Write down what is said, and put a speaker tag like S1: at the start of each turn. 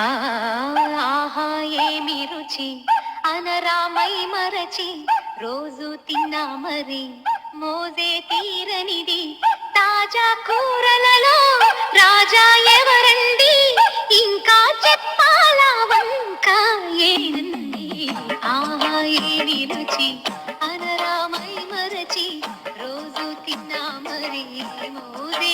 S1: ఆహా ఏమి రుచి? అనరామై మరచి రోజు తిన్నా మరి. మోజే తీరనిది తాజా కూరలలో రాజా ఎవరండి? ఇంకా చెప్పాలా వంకా ఏనండి ఆహా ఏమి రుచి? అనరామై మరచి రోజు తిన్నా మరి. మోజే